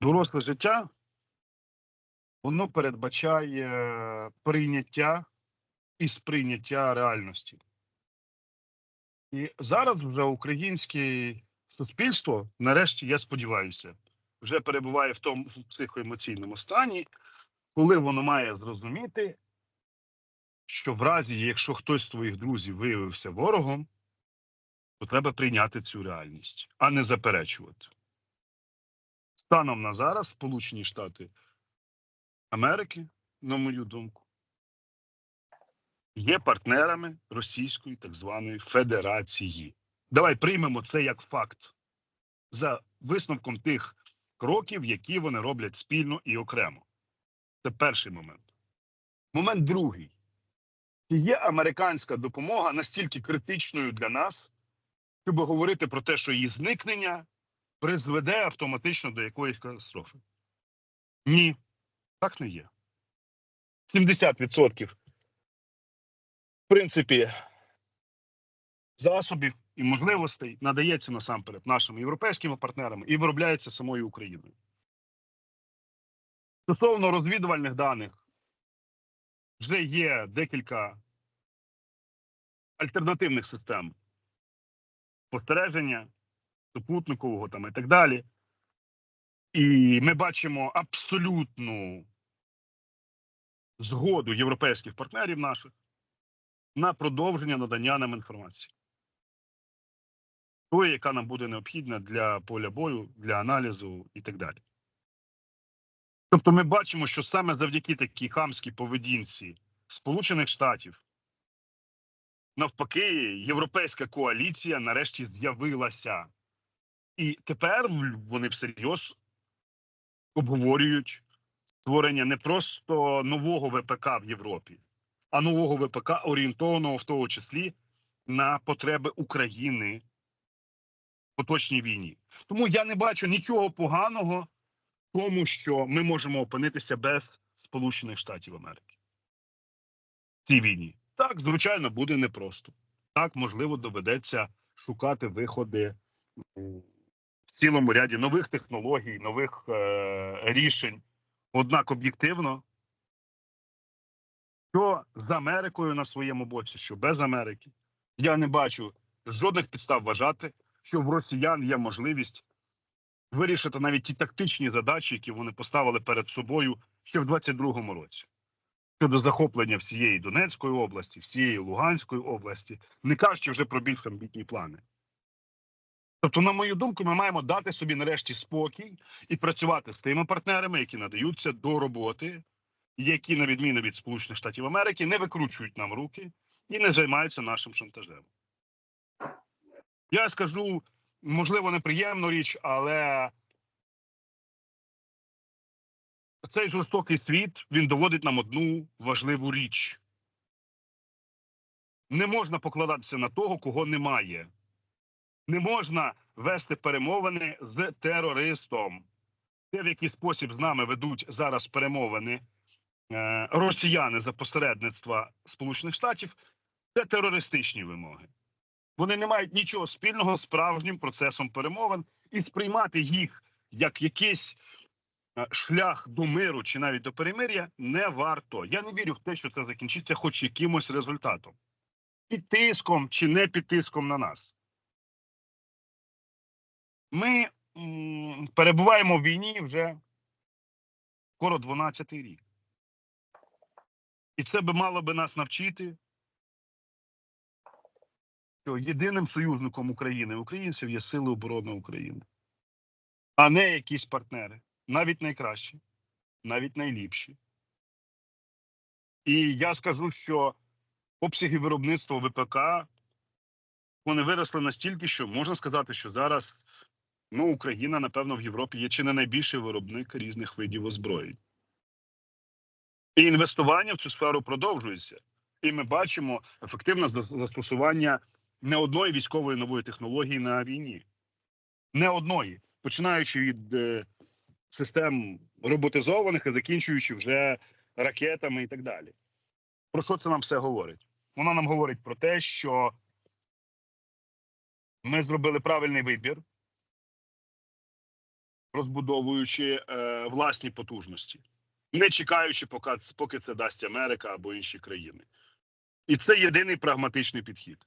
Доросле життя воно передбачає прийняття і сприйняття реальності. І зараз вже українське суспільство, нарешті, я сподіваюся, вже перебуває в тому психоемоційному стані, коли воно має зрозуміти, що в разі, якщо хтось з твоїх друзів виявився ворогом, то треба прийняти цю реальність, а не заперечувати. Станом на зараз Сполучені Штати Америки, на мою думку, є партнерами Російської так званої Федерації. Давай приймемо це як факт за висновком тих кроків, які вони роблять спільно і окремо. Це перший момент. Момент другий. Чи є американська допомога настільки критичною для нас, щоб говорити про те, що її зникнення призведе автоматично до якоїсь катастрофи? Ні, так не є. 70% в принципі засобів і можливостей надається насамперед нашими європейськими партнерами і виробляється самою Україною. Стосовно розвідувальних даних, вже є декілька альтернативних систем спостереження, супутникового там і так далі. І ми бачимо абсолютну згоду європейських партнерів наших на продовження надання нам інформації. Тої, яка нам буде необхідна для поля бою, для аналізу і так далі. Тобто ми бачимо, що саме завдяки такій хамській поведінці Сполучених Штатів, навпаки, європейська коаліція нарешті з'явилася. І тепер вони всерйоз обговорюють створення не просто нового ВПК в Європі, а нового ВПК, орієнтованого в тому числі на потреби України в поточній війні. Тому я не бачу нічого поганого в тому, що ми можемо опинитися без Сполучених Штатів Америки в цій війні. Так, звичайно, буде непросто. Так, можливо, доведеться шукати виходи цілому ряді нових технологій, нових е- рішень. Однак об'єктивно, що з Америкою на своєму боці, що без Америки, я не бачу жодних підстав вважати, що в росіян є можливість вирішити навіть ті тактичні задачі, які вони поставили перед собою ще в 22-му році. Щодо захоплення всієї Донецької області, всієї Луганської області, не кажучи вже про більш амбітні плани. Тобто, на мою думку, ми маємо дати собі нарешті спокій і працювати з тими партнерами, які надаються до роботи, які, на відміну від Сполучених Штатів Америки, не викручують нам руки і не займаються нашим шантажем. Я скажу, можливо, неприємну річ, але цей жорстокий світ він доводить нам одну важливу річ. Не можна покладатися на того, кого немає. Не можна вести перемовини з терористом. Те, в який спосіб з нами ведуть зараз перемовини е, росіяни за посередництва Сполучених Штатів, це терористичні вимоги. Вони не мають нічого спільного з справжнім процесом перемовин і сприймати їх як якийсь е, шлях до миру чи навіть до перемир'я не варто. Я не вірю в те, що це закінчиться хоч якимось результатом. Під тиском чи не під тиском на нас. Ми перебуваємо в війні вже скоро 12-й рік. І це би мало би нас навчити, що єдиним союзником України українців є Сили оборони України, а не якісь партнери, навіть найкращі, навіть найліпші. І я скажу, що обсяги виробництва ВПК вони виросли настільки, що можна сказати, що зараз ну, Україна, напевно, в Європі є чи не найбільший виробник різних видів озброєнь. І інвестування в цю сферу продовжується. І ми бачимо ефективне застосування не одної військової нової технології на війні. Не одної, починаючи від е, систем роботизованих і закінчуючи вже ракетами і так далі. Про що це нам все говорить? Воно нам говорить про те, що ми зробили правильний вибір розбудовуючи е, власні потужності, не чекаючи, поки, поки це дасть Америка або інші країни. І це єдиний прагматичний підхід.